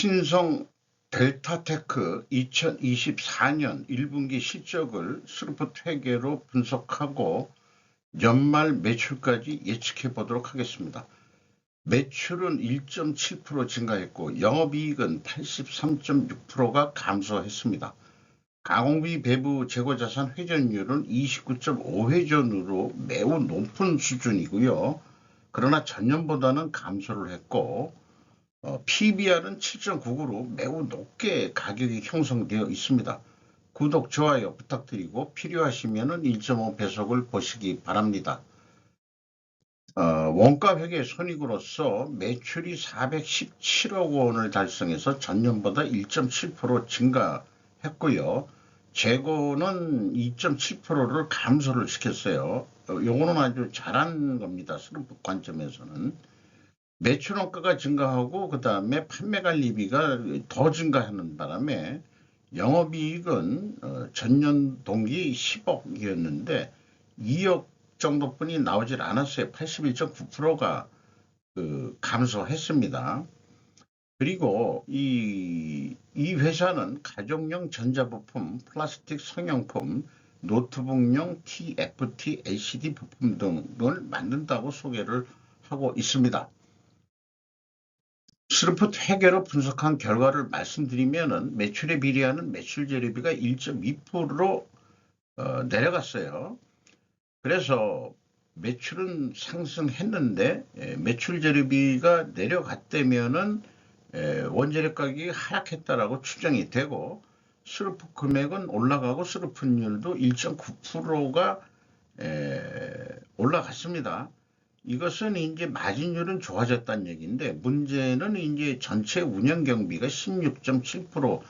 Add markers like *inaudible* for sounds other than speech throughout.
신성 델타테크 2024년 1분기 실적을 스루프 회계로 분석하고 연말 매출까지 예측해 보도록 하겠습니다. 매출은 1.7% 증가했고 영업이익은 83.6%가 감소했습니다. 가공비 배부 재고자산 회전율은 29.5회전으로 매우 높은 수준이고요. 그러나 전년보다는 감소를 했고 어, PBR은 7.99로 매우 높게 가격이 형성되어 있습니다. 구독, 좋아요 부탁드리고 필요하시면 1.5 배속을 보시기 바랍니다. 어, 원가 회계 손익으로서 매출이 417억 원을 달성해서 전년보다 1.7% 증가했고요. 재고는 2.7%를 감소를 시켰어요. 어, 요거는 아주 잘한 겁니다. 스루프 관점에서는. 매출 원가가 증가하고 그 다음에 판매 관리비가 더 증가하는 바람에 영업이익은 어, 전년 동기 10억이었는데 2억 정도뿐이 나오질 않았어요. 81.9%가 그 감소했습니다. 그리고 이, 이 회사는 가정용 전자부품, 플라스틱 성형품, 노트북용 TFT, LCD 부품 등을 만든다고 소개를 하고 있습니다. 스루프 회계로 분석한 결과를 말씀드리면은 매출에 비례하는 매출 재료비가 1.2%로 어, 내려갔어요. 그래서 매출은 상승했는데 에, 매출 재료비가 내려갔다면은 에, 원재료 가격이 하락했다라고 추정이 되고 스루프 금액은 올라가고 스루프율도 1.9%가 올라갔습니다. 이것은 이제 마진율은 좋아졌다는 얘기인데 문제는 이제 전체 운영 경비가 16.7%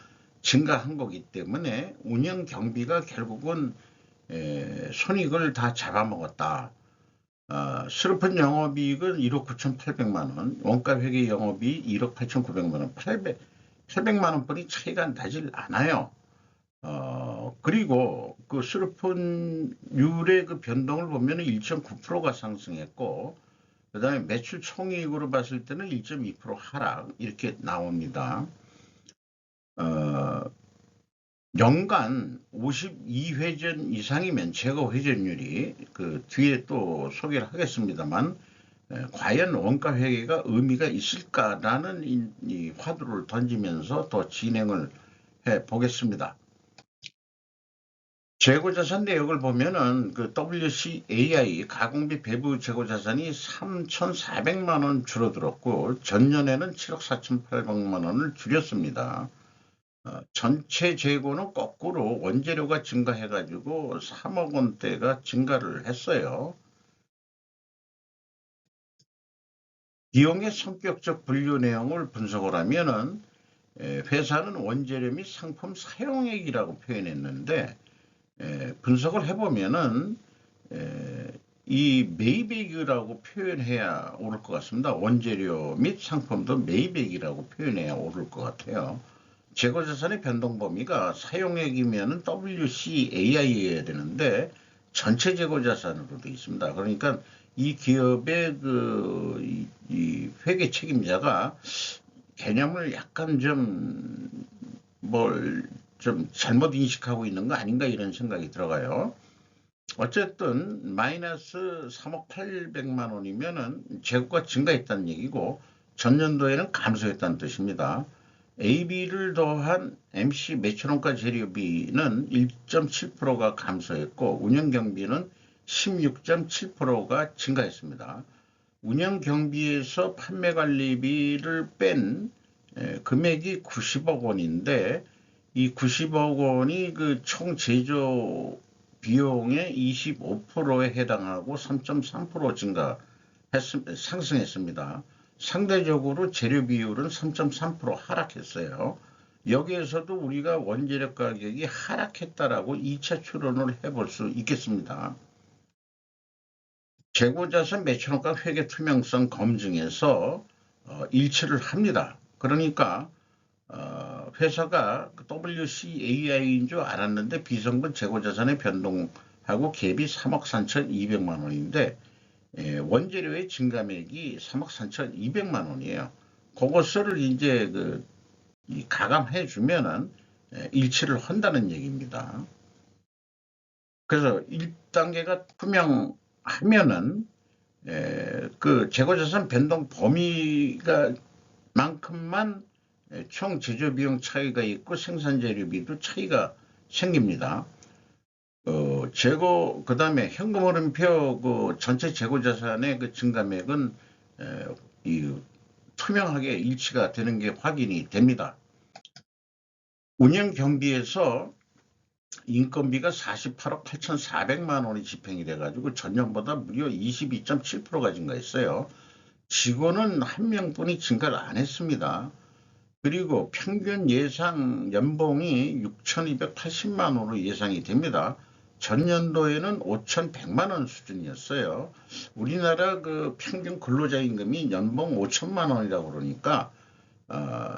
증가한 거기 때문에 운영 경비가 결국은 에, 손익을 다 잡아먹었다. 어, 슬픈 영업이익은 1억 9,800만 원, 원가 회계 영업이 1억 8,900만 원, 800, 800만 원뿐이 차이가 나질 않아요. 어, 그리고 그 슬픈율의 그 변동을 보면 1.9%가 상승했고, 그 다음에 매출 총이익으로 봤을 때는 1.2% 하락, 이렇게 나옵니다. 어, 연간 52회전 이상이면 제거 회전율이 그 뒤에 또 소개를 하겠습니다만, 에, 과연 원가 회계가 의미가 있을까라는 이, 이 화두를 던지면서 더 진행을 해 보겠습니다. 재고자산 내역을 보면은 그 WCAI 가공비 배부 재고자산이 3,400만 원 줄어들었고 전년에는 7억 4,800만 원을 줄였습니다. 어, 전체 재고는 거꾸로 원재료가 증가해가지고 3억 원대가 증가를 했어요. 비용의 성격적 분류 내용을 분석을 하면은 회사는 원재료 및 상품 사용액이라고 표현했는데 에, 분석을 해보면은 에, 이 메이백이라고 표현해야 옳을 것 같습니다. 원재료 및 상품도 메이백이라고 표현해야 옳을 것 같아요. 재고자산의 변동 범위가 사용액이면 WCAI여야 되는데 전체 재고자산으로 되어 있습니다. 그러니까 이 기업의 그, 이, 이 회계 책임자가 개념을 약간 좀 뭘 좀 잘못 인식하고 있는 거 아닌가 이런 생각이 들어가요. 어쨌든 마이너스 3억 800만 원이면은 재고가 증가했다는 얘기고 전년도에는 감소했다는 뜻입니다. AB를 더한 MC 매출원가 재료비는 1.7%가 감소했고 운영경비는 16.7%가 증가했습니다. 운영경비에서 판매관리비를 뺀 금액이 90억 원인데 이 90억 원이 그 총 제조 비용의 25%에 해당하고 3.3% 증가 상승했습니다. 상대적으로 재료 비율은 3.3% 하락했어요. 여기에서도 우리가 원재료 가격이 하락했다라고 2차 추론을 해볼 수 있겠습니다. 재고자산 매출원가 회계 투명성 검증에서 어, 일치를 합니다. 그러니까 어, 회사가 WCAI인 줄 알았는데 비성분 재고자산의 변동하고 갭이 3억 3,200만 원인데 예, 원재료의 증감액이 3억 3,200만 원이에요. 그것을 이제 그이 가감해 주면은 예, 일치를 한다는 얘기입니다. 그래서 1단계가 투명하면은 에, 그 재고자산 변동 범위가 만큼만 에, 총 제조 비용 차이가 있고 생산 재료비도 차이가 생깁니다. 어, 재고 그 다음에 현금 흐름표 그 전체 재고 자산의 그 증감액은 에, 이 투명하게 일치가 되는 게 확인이 됩니다. 운영 경비에서 인건비가 48억 8,400만 원이 집행이 돼가지고 전년보다 무려 22.7%가 증가했어요. 직원은 한 명뿐이 증가를 안 했습니다. 그리고 평균 예상 연봉이 6,280만 원으로 예상이 됩니다. 전년도에는 5,100만 원 수준이었어요. 우리나라 그 평균 근로자 임금이 연봉 5천만 원이라고 그러니까 어,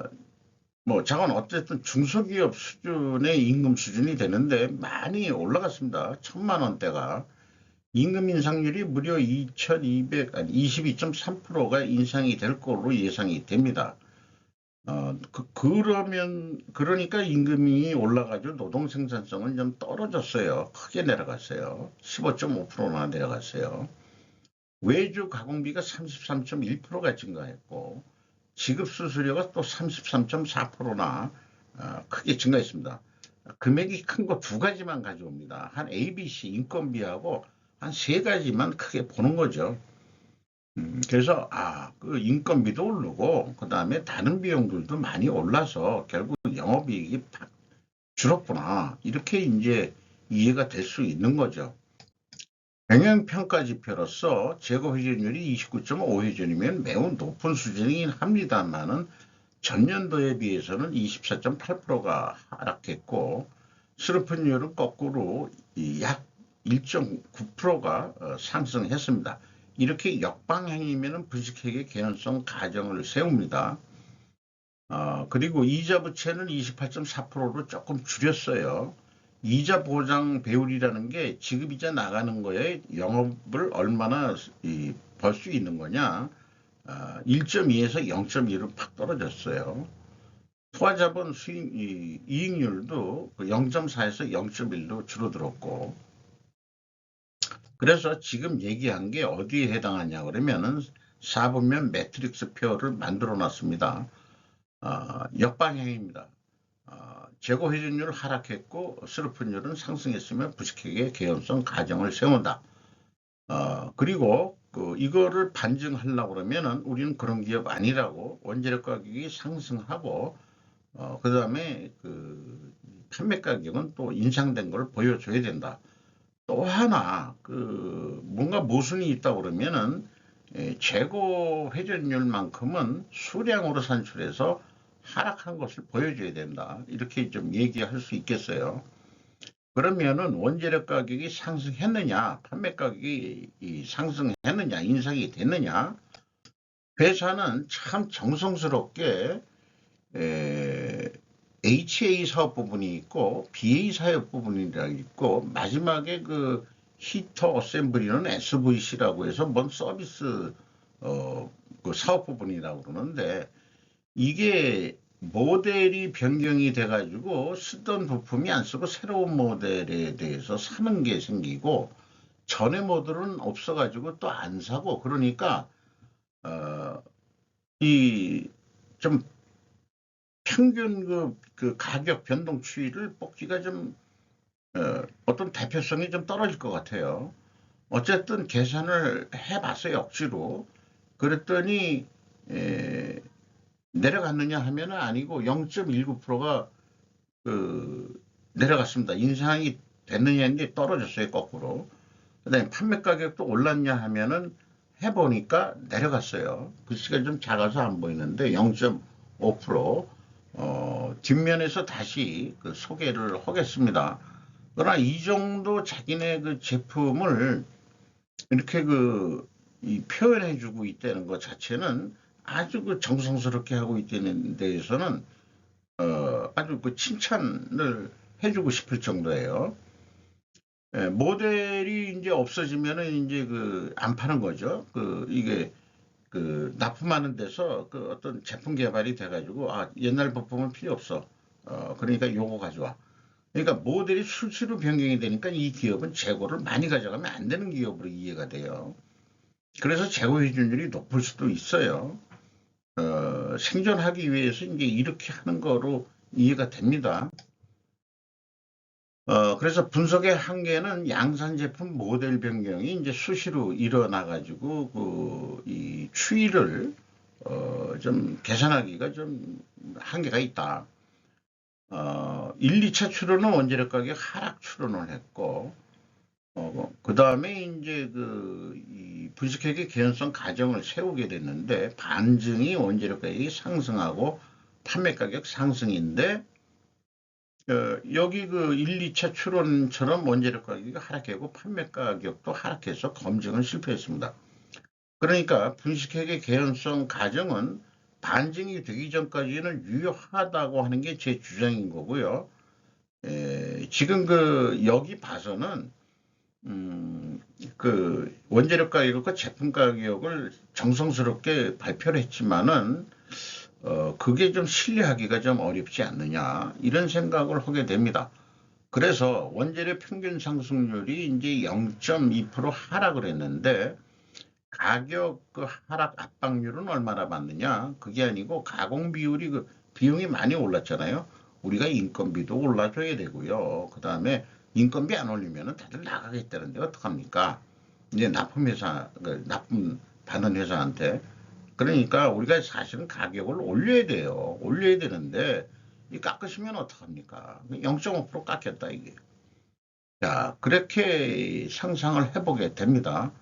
뭐 자건 어쨌든 중소기업 수준의 임금 수준이 되는데 많이 올라갔습니다. 천만 원대가 임금 인상률이 무려 2,200 아니 22.3%가 인상이 될 걸로 예상이 됩니다. 어, 그, 그러면 그러니까 임금이 올라가지고 노동 생산성은 좀 떨어졌어요. 크게 내려갔어요. 15.5%나 내려갔어요. 외주 가공비가 33.1%가 증가했고 지급 수수료가 또 33.4%나 어, 크게 증가했습니다. 금액이 큰 거 두 가지만 가져옵니다. 한 ABC 인건비하고 한 세 가지만 크게 보는 거죠. 음, 그래서 아, 그 인건비도 오르고 그 다음에 다른 비용들도 많이 올라서 결국 영업이익이 팍 줄었구나 이렇게 이제 이해가 될 수 있는 거죠. 경영평가 지표로서 재고 회전율이 29.5 회전이면 매우 높은 수준이긴 합니다만은 전년도에 비해서는 24.8%가 하락했고 슬럼프율은 거꾸로 이약 1.9%가 어, 상승했습니다. 이렇게 역방향이면 분식회계 개연성 가정을 세웁니다. 어, 그리고 이자 부채는 28.4%로 조금 줄였어요. 이자 보장 배율이라는 게 지급이자 나가는 거에 영업을 얼마나 벌 수 있는 거냐. 아, 1.2에서 0.2로 팍 떨어졌어요. 투하자본 수익, 이, 이익률도 0.4에서 0.1로 줄어들었고, 그래서 지금 얘기한 게 어디에 해당하냐 그러면은 4분면 매트릭스 표를 만들어 놨습니다. 아, 역방향입니다. 아, 재고 회전율 하락했고 슬럼프율은 상승했으면 부식회계 개연성 가정을 세운다. 어, 그리고 그 이거를 반증하려고 그러면은 우리는 그런 기업 아니라고 원재료 가격이 상승하고 어, 그다음에 그 판매 가격은 또 인상된 걸 보여줘야 된다. 또 하나 그 뭔가 모순이 있다 그러면은 에, 재고 회전율만큼은 수량으로 산출해서 하락한 것을 보여줘야 된다. 이렇게 좀 얘기할 수 있겠어요. 그러면은 원재료 가격이 상승했느냐, 판매 가격이 이 상승했느냐, 인상이 됐느냐? 회사는 참 정성스럽게 에, HA 사업 부분이 있고 BA 사업 부분이라 있고 마지막에 그 히터 어셈블리는 SVC라고 해서 뭔 서비스 어, 그 사업 부분이라고 그러는데 이게 모델이 변경이 돼가지고 쓰던 부품이 안 쓰고 새로운 모델에 대해서 사는 게 생기고 전에 모델은 없어가지고 또 안 사고 그러니까 어, 이좀 평균 그, 그 가격 변동 추이를 뽑기가 좀 어, 어떤 대표성이 좀 떨어질 것 같아요. 어쨌든 계산을 해봤어요 억지로 그랬더니 에, 내려갔느냐 하면은 아니고 0.19%가 그 내려갔습니다. 인상이 됐느냐 인데 떨어졌어요 거꾸로. 그다음에 판매 가격도 올랐냐 하면은 해보니까 내려갔어요. 글씨가 좀 작아서 안 보이는데 0.5% 어, 뒷면에서 다시 그 소개를 하겠습니다. 그러나 이 정도 자기네 그 제품을 이렇게 그이 표현해주고 있다는 것 자체는 아주 그 정성스럽게 하고 있다는 데에서는 어, 아주 그 칭찬을 해주고 싶을 정도예요. 예, 모델이 이제 없어지면은 이제 그 안 파는 거죠. 그 이게 그 납품하는 데서 그 어떤 제품 개발이 돼가지고 아 옛날 부품은 필요 없어. 어 그러니까 요거 가져와. 그러니까 모델이 수시로 변경이 되니까 이 기업은 재고를 많이 가져가면 안 되는 기업으로 이해가 돼요. 그래서 재고 회전율이 높을 수도 있어요. 어, 생존하기 위해서 이제 이렇게 하는 거로 이해가 됩니다. 어, 그래서 분석의 한계는 양산 제품 모델 변경이 이제 수시로 일어나 가지고 그, 이 추이를 어, 좀 계산하기가 좀 한계가 있다. 어, 1, 2차 추론은 원재료 가격 하락 추론을 했고, 어, 그 다음에 이제 그, 이 분식회계 개연성 가정을 세우게 됐는데, 반증이 원재료 가격이 상승하고 판매 가격 상승인데, 어, 여기 그 1, 2차 추론처럼 원재료 가격이 하락하고 판매 가격도 하락해서 검증은 실패했습니다. 그러니까 분식회계 개연성 가정은 반증이 되기 전까지는 유효하다고 하는 게 제 주장인 거고요. 에, 지금 그 여기 봐서는 음, 그 원재료 가격과 제품 가격을 정성스럽게 발표를 했지만은 어, 그게 좀 신뢰하기가 좀 어렵지 않느냐 이런 생각을 하게 됩니다. 그래서 원재료 평균 상승률이 이제 0.2% 하락을 했는데 가격 그 하락 압박률은 얼마나 받느냐? 그게 아니고 가공 비율이 그 비용이 많이 올랐잖아요. 우리가 인건비도 올라줘야 되고요. 그 다음에 인건비 안 올리면은 다들 나가겠다는데 어떡합니까? 이제 납품 회사, 그 납품 받는 회사한테. 그러니까 우리가 사실은 가격을 올려야 돼요. 올려야 되는데 이 깎으시면 어떡합니까? 0.5% 깎였다 이게. 자, 그렇게 상상을 해보게 됩니다.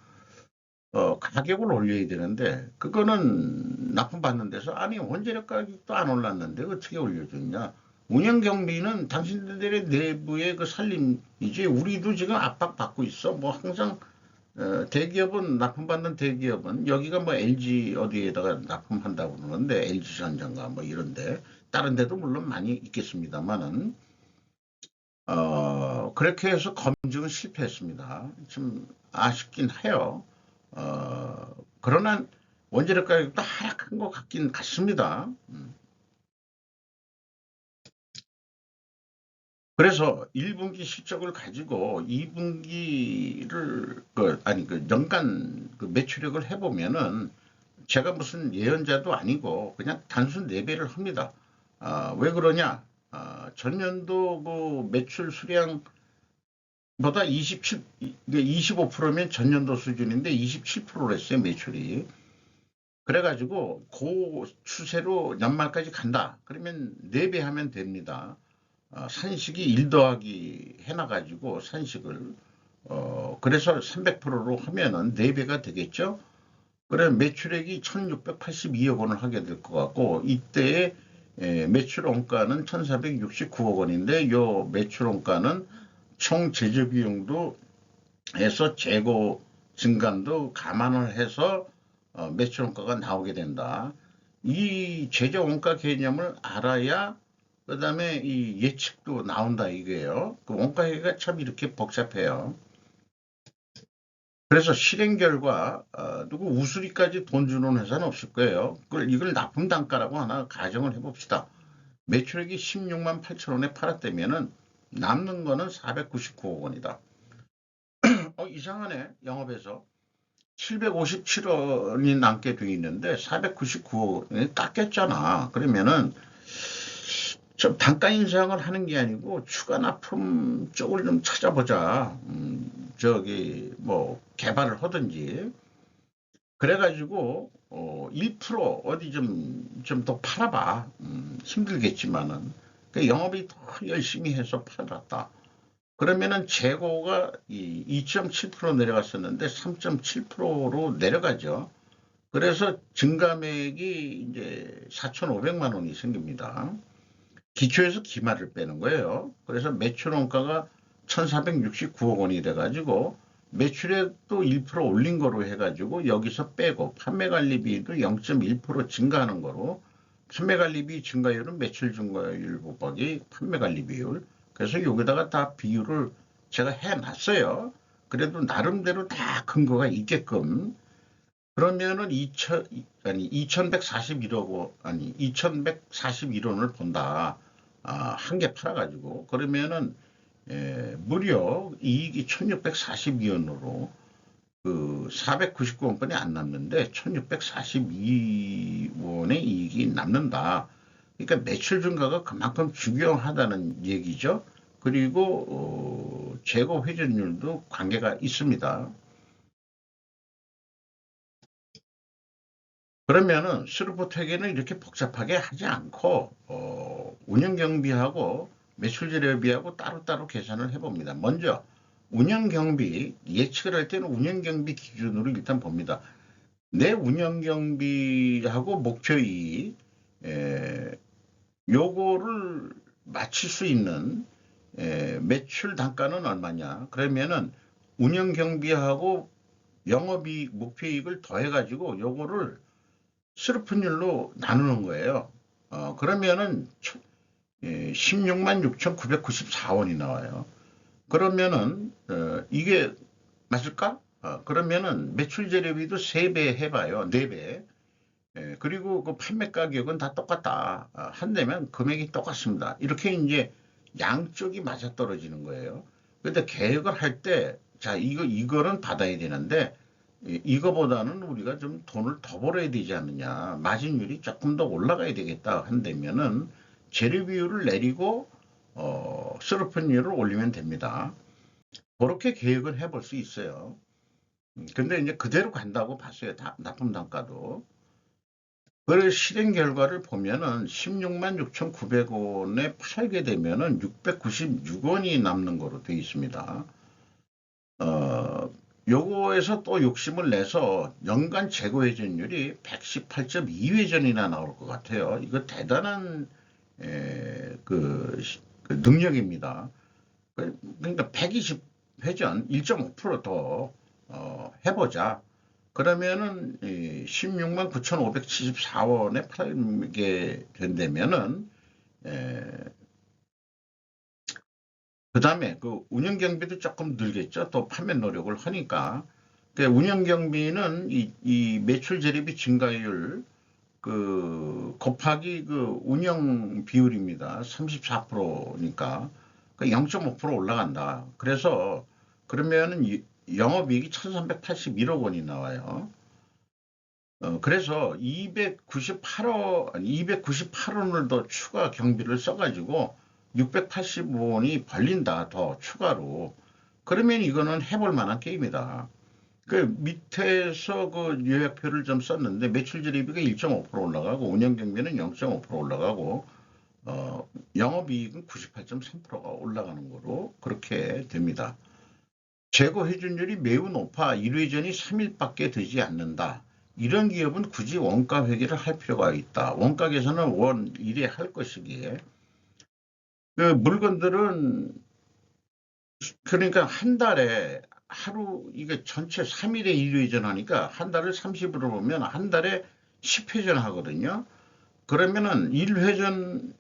어, 가격을 올려야 되는데 그거는 납품받는 데서 아니 원재료 가격도 안 올랐는데 어떻게 올려줬냐 운영 경비는 당신들의 내부의 그 살림이지 우리도 지금 압박받고 있어 뭐 항상 어, 대기업은 납품받는 대기업은 여기가 뭐 LG 어디에다가 납품한다고 그러는데 LG 전장가 뭐 이런데 다른 데도 물론 많이 있겠습니다만은 어, 그렇게 해서 검증은 실패했습니다. 좀 아쉽긴 해요. 어, 그러나 원재료 가격도 하락한 것 같긴 같습니다. 음. 그래서 1분기 실적을 가지고 2분기를 그 아니 그 연간 그 매출액을 해보면은 제가 무슨 예언자도 아니고 그냥 단순 내배를 합니다. 아, 왜 그러냐? 아, 전년도 그 매출 수량 보다 27, 25%면 전년도 수준인데 27%를 했어요, 매출이. 그래가지고 그 추세로 연말까지 간다. 그러면 4배 하면 됩니다. 어, 산식이 1 더하기 해놔가지고 산식을 어, 그래서 300%로 하면은 4배가 되겠죠. 그래 매출액이 1682억 원을 하게 될 것 같고 이때의 매출 원가는 1469억 원인데 요 매출 원가는 총 제조 비용도 해서 재고 증감도 감안을 해서 어, 매출 원가가 나오게 된다. 이 제조 원가 개념을 알아야 그 다음에 이 예측도 나온다 이거예요. 그 원가 얘기가 참 이렇게 복잡해요. 그래서 실행 결과 어, 누구 우수리까지 돈 주는 회사는 없을 거예요. 그걸 이걸 납품 단가라고 하나 가정을 해봅시다. 매출액이 16만 8천 원에 팔았다면은 남는 거는 499억 원이다. *clears throat* 어, 이상하네. 영업에서 757원이 남게 돼 있는데 499억 원이 깎였잖아. 그러면은 좀 단가 인상을 하는 게 아니고 추가 납품 쪽을 좀 찾아보자. 음, 저기 뭐 개발을 하든지 그래가지고 어, 1% 어디 좀 좀 더 팔아봐. 음, 힘들겠지만은 그 영업이 더 열심히 해서 팔았다. 그러면은 재고가 2.7% 내려갔었는데 3.7%로 내려가죠. 그래서 증감액이 이제 4,500만 원이 생깁니다. 기초에서 기말을 빼는 거예요. 그래서 매출 원가가 1,469억 원이 돼가지고 매출액도 1% 올린 거로 해가지고 여기서 빼고 판매 관리비도 0.1% 증가하는 거로 판매 관리비 증가율은 매출 증가율 곱하기 판매 관리비율. 그래서 여기다가 다 비율을 제가 해놨어요. 그래도 나름대로 다 근거가 있게끔 그러면은 2000 아니 2141억 아니 2141원을 본다. 아, 한 개 팔아 가지고 그러면은 에, 무려 이익이 1642원으로 그 499원권이 안 남는데 1642원의 이익이 남는다. 그러니까 매출 증가가 그만큼 중요하다는 얘기죠. 그리고 어, 재고 회전율도 관계가 있습니다. 그러면은 스루포텍에는 이렇게 복잡하게 하지 않고 어, 운영경비하고 매출재료비하고 따로따로 계산을 해봅니다. 먼저 운영경비 예측을 할 때는 운영경비 기준으로 일단 봅니다. 내 운영경비하고 목표이 에, 요거를 맞출 수 있는 에, 매출 단가는 얼마냐? 그러면은 운영경비하고 영업이익 목표이익을 더해가지고 요거를 스루픈율로 나누는 거예요. 어, 그러면은 16만 6,994원이 나와요. 그러면은 어, 이게 맞을까? 어, 그러면은 매출 재료비도 3배 해봐요. 4배. 예, 그리고 그 판매 가격은 다 똑같다. 어, 한 대면 금액이 똑같습니다. 이렇게 이제 양쪽이 맞아 떨어지는 거예요. 근데 계획을 할 때, 자, 이거, 이거는 받아야 되는데, 이거보다는 우리가 좀 돈을 더 벌어야 되지 않느냐. 마진율이 조금 더 올라가야 되겠다 한다면은 재료 비율을 내리고 어, 스루픈율을 올리면 됩니다. 그렇게 계획을 해볼 수 있어요. 음, 근데 이제 그대로 간다고 봤어요. 다, 납품 단가도. 그 실행 결과를 보면은 16만 6,900원에 팔게 되면은 696원이 남는 거로 되어 있습니다. 어, 요거에서 또 욕심을 내서 연간 재고 회전율이 118.2회전이나 나올 것 같아요. 이거 대단한 에, 그, 그 능력입니다. 그, 그러니까 120회전 1.5%더 어, 해보자. 그러면은 16만 9,574원에 팔게 된다면은 그 다음에 그 운영 경비도 조금 늘겠죠. 또 판매 노력을 하니까. 그 운영 경비는 이, 이 매출 재료비 증가율 그 곱하기 그 운영 비율입니다. 34%니까 그0.5% 올라간다. 그래서 그러면은 영업이익이 1,381억 원이 나와요. 어, 그래서 298억, 298원을 더 추가 경비를 써가지고 685원이 벌린다 더 추가로 그러면 이거는 해볼 만한 게임이다. 그 밑에서 그 요약표를 좀 썼는데 매출 재료비가 1.5% 올라가고 운영 경비는 0.5% 올라가고 어, 영업이익은 98.3%가 올라가는 거로 그렇게 됩니다. 재고 회전율이 매우 높아 1회전이 3일밖에 되지 않는다. 이런 기업은 굳이 원가 회계를 할 필요가 있다. 원가 계산은 원 1에 할 것이기에 그 물건들은 그러니까 한 달에 하루 이게 전체 3일에 1회전 하니까 한 달을 30으로 보면 한 달에 10회전 하거든요. 그러면은 1회전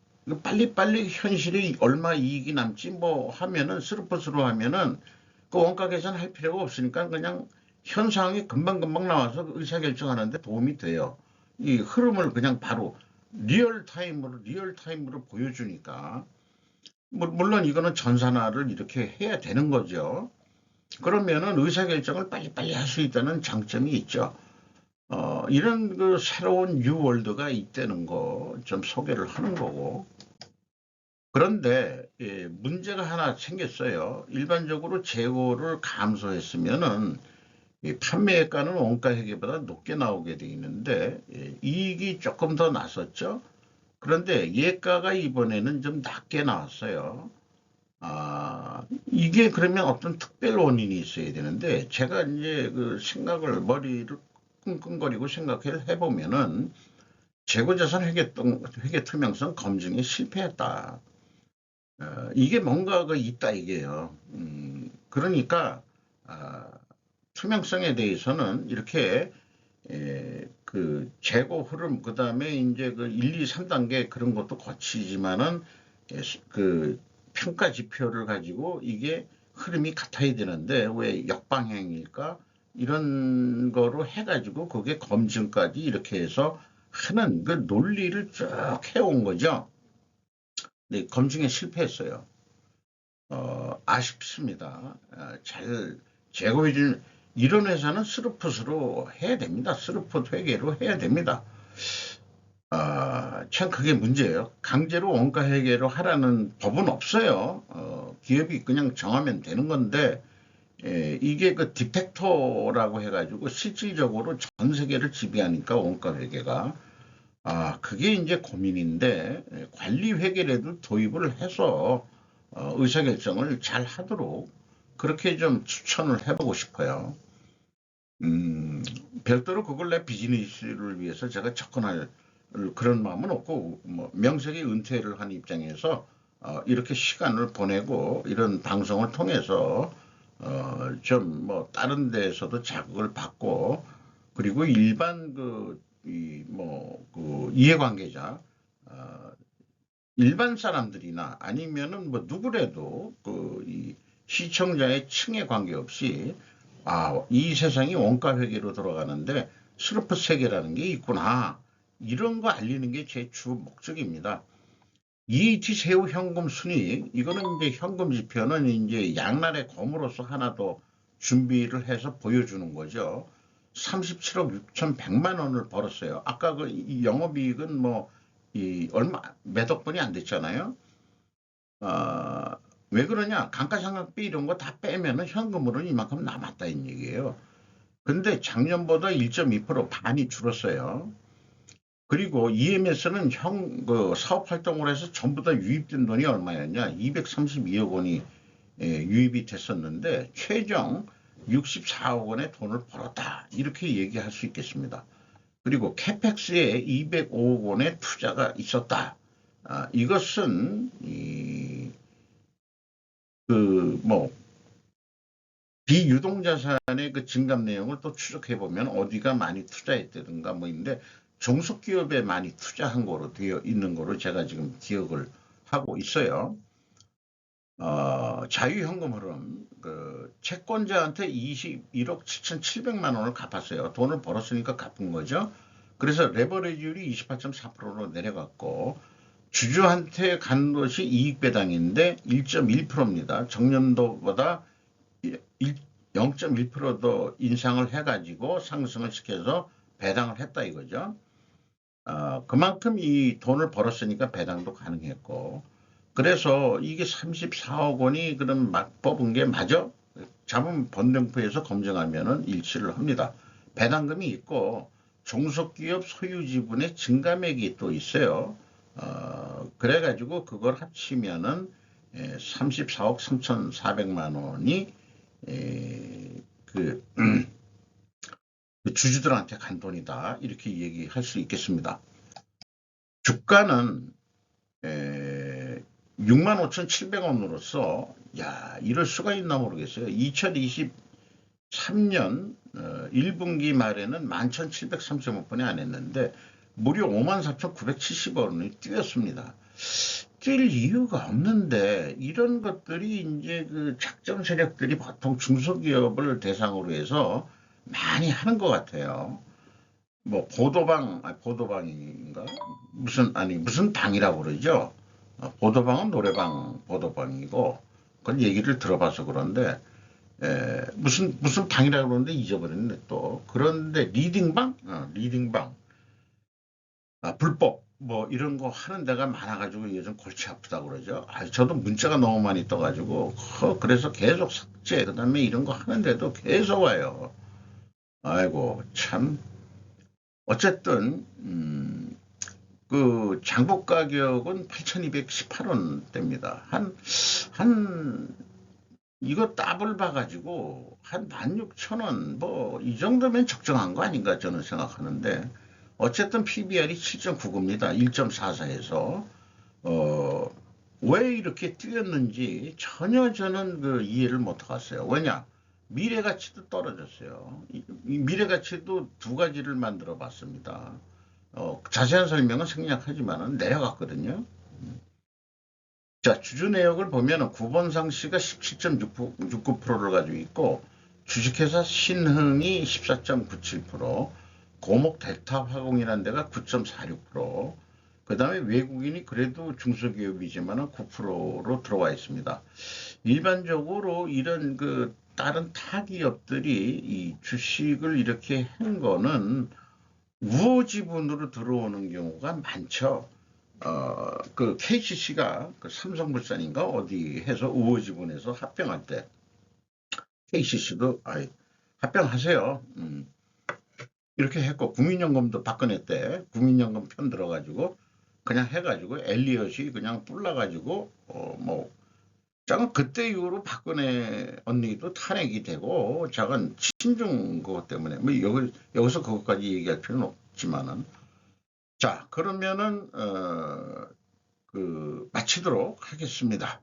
빨리빨리 현실이 얼마 이익이 남지 뭐 하면은 스루퍼스로 하면은 그 원가 계산할 필요가 없으니까 그냥 현상이 금방금방 나와서 의사결정하는데 도움이 돼요. 이 흐름을 그냥 바로 리얼 타임으로 리얼 타임으로 보여주니까 물론 이거는 전산화를 이렇게 해야 되는 거죠. 그러면은 의사결정을 빨리빨리 할 수 있다는 장점이 있죠. 어, 이런 그 새로운 뉴월드가 있다는 거 좀 소개를 하는 거고. 그런데 예, 문제가 하나 생겼어요. 일반적으로 재고를 감소했으면은 판매가는 원가 회계보다 높게 나오게 돼 있는데 예, 이익이 조금 더 났었죠. 그런데 예가가 이번에는 좀 낮게 나왔어요. 아, 이게 그러면 어떤 특별 원인이 있어야 되는데, 제가 이제 그 생각을, 머리를 끙끙거리고 생각을 해보면은, 재고자산 회계, 회계 투명성 검증에 실패했다. 어, 이게 뭔가가 있다 이게요. 음, 그러니까, 아, 투명성에 대해서는 이렇게 에, 그 재고 흐름 그 다음에 이제 그 1, 2, 3단계 그런 것도 거치지만은 예, 그 평가 지표를 가지고 이게 흐름이 같아야 되는데 왜 역방향일까? 이런 거로 해가지고 그게 검증까지 이렇게 해서 하는 그 논리를 쭉 해온 거죠. 네, 검증에 실패했어요. 어, 아쉽습니다. 아, 잘 제거해 준 이런 회사는 스루풋으로 해야 됩니다. 스루풋 회계로 해야 됩니다. 아, 참 그게 문제예요. 강제로 원가 회계로 하라는 법은 없어요. 어, 기업이 그냥 정하면 되는 건데 예, 이게 그 디펙토라고 해가지고 실질적으로 전 세계를 지배하니까 원가 회계가 아 그게 이제 고민인데 예, 관리 회계라도 도입을 해서 어, 의사결정을 잘 하도록 그렇게 좀 추천을 해보고 싶어요. 음, 별도로 그걸 내 비즈니스를 위해서 제가 접근할 그런 마음은 없고 뭐 명색이 은퇴를 한 입장에서 어, 이렇게 시간을 보내고 이런 방송을 통해서 어, 좀 뭐 다른 데에서도 자극을 받고 그리고 일반 그 이 뭐 그 이해관계자 어, 일반 사람들이나 아니면은 뭐 누구래도 그 이 시청자의 층에 관계없이 아, 이 세상이 원가 회계로 돌아가는데 스루프 세계라는 게 있구나. 이런 거 알리는 게 제 주 목적입니다. EAT 세후 현금 순이익 이거는 이제 현금 지표는 이제 양날의 검으로서 하나 더 준비를 해서 보여주는 거죠. 37억 6,100만 원을 벌었어요. 아까 그이 영업이익은 뭐 이 얼마 몇 억분이 안 됐잖아요. 아, 왜 그러냐? 감가상각비 이런 거 다 빼면은 현금으로는 이만큼 남았다 이 얘기예요. 근데 작년보다 1.2% 반이 줄었어요. 그리고 EMS는 형, 그 사업 활동을 해서 전부 다 유입된 돈이 얼마였냐? 232억 원이 예, 유입이 됐었는데 최종 64억 원의 돈을 벌었다. 이렇게 얘기할 수 있겠습니다. 그리고 캐펙스에 205억 원의 투자가 있었다. 아, 이것은 이, 그, 뭐, 비유동 자산의 그 증감 내용을 또 추적해 보면 어디가 많이 투자했다든가 뭐인데 종속 기업에 많이 투자한 거로 되어 있는 거로 제가 지금 기억을 하고 있어요. 어, 자유현금 흐름, 그, 채권자한테 21억 7,700만 원을 갚았어요. 돈을 벌었으니까 갚은 거죠. 그래서 레버리지율이 28.4%로 내려갔고, 주주한테 간 것이 이익 배당인데 1.1%입니다. 정년도보다 0.1%더 인상을 해가지고 상승을 시켜서 배당을 했다 이거죠. 어, 그만큼 이 돈을 벌었으니까 배당도 가능했고 그래서 이게 34억 원이 그럼 막 뽑은 게 맞아? 자본 번등포에서 검증하면은 일치를 합니다. 배당금이 있고 종속기업 소유 지분의 증감액이 또 있어요. 어, 그래가지고 그걸 합치면은 34억 3,400만 원이 에, 그, *clears throat* 그 주주들한테 간 돈이다 이렇게 얘기할 수 있겠습니다. 주가는 에, 65,700원으로서 야 이럴 수가 있나 모르겠어요. 2023년 어, 1분기 말에는 11,735번이 안 했는데 무려 54,970원이 뛰었습니다. 뛸 이유가 없는데 이런 것들이 이제 그 작전 세력들이 보통 중소기업을 대상으로 해서 많이 하는 것 같아요. 뭐 보도방, 아 보도방인가? 무슨 아니 무슨 방이라고 그러죠? 어, 보도방은 노래방 보도방이고 그건 얘기를 들어봐서 그런데 에, 무슨 무슨 방이라고 그러는데 잊어버렸네 또 그런데 리딩방, 어, 리딩방, 아, 불법 뭐 이런 거 하는 데가 많아가지고 요즘 골치 아프다 그러죠. 아, 저도 문자가 너무 많이 떠가지고 어, 그래서 계속 삭제 그다음에 이런 거 하는데도 계속 와요. 아이고 참 어쨌든 음, 그 장복 가격은 8,218원대입니다. 한 한 이거 더블 봐가지고 한 16,000원 뭐 이 정도면 적정한 거 아닌가 저는 생각하는데 어쨌든 PBR이 7.99입니다. 1.44에서 어, 왜 이렇게 뛰었는지 전혀 저는 그 이해를 못하겠어요. 왜냐? 미래 가치도 떨어졌어요. 미래 가치도 두 가지를 만들어 봤습니다. 어, 자세한 설명은 생략하지만 내려갔거든요. 자, 주주 내역을 보면 9번 상시가 17.69%를 가지고 있고 주식회사 신흥이 14.97%, 고목 델타 화공이라는 데가 9.46%, 그 다음에 외국인이 그래도 중소기업이지만 9%로 들어와 있습니다. 일반적으로 이런 그 다른 타 기업들이 이 주식을 이렇게 한 거는 우호 지분으로 들어오는 경우가 많죠. 어, 그 KCC가 그 삼성물산인가 어디 해서 우호 지분에서 합병할 때 KCC도 아이 합병하세요. 음. 이렇게 했고 국민연금도 박근혜 때 국민연금 편 들어가지고 그냥 해가지고 엘리엇이 그냥 뿔나가지고 어뭐 작은 그때 이후로 박근혜 언니도 탄핵이 되고 작은 친중 그것 때문에 뭐 여기 여기서 그것까지 얘기할 필요는 없지만은 자 그러면은 어 그 마치도록 하겠습니다.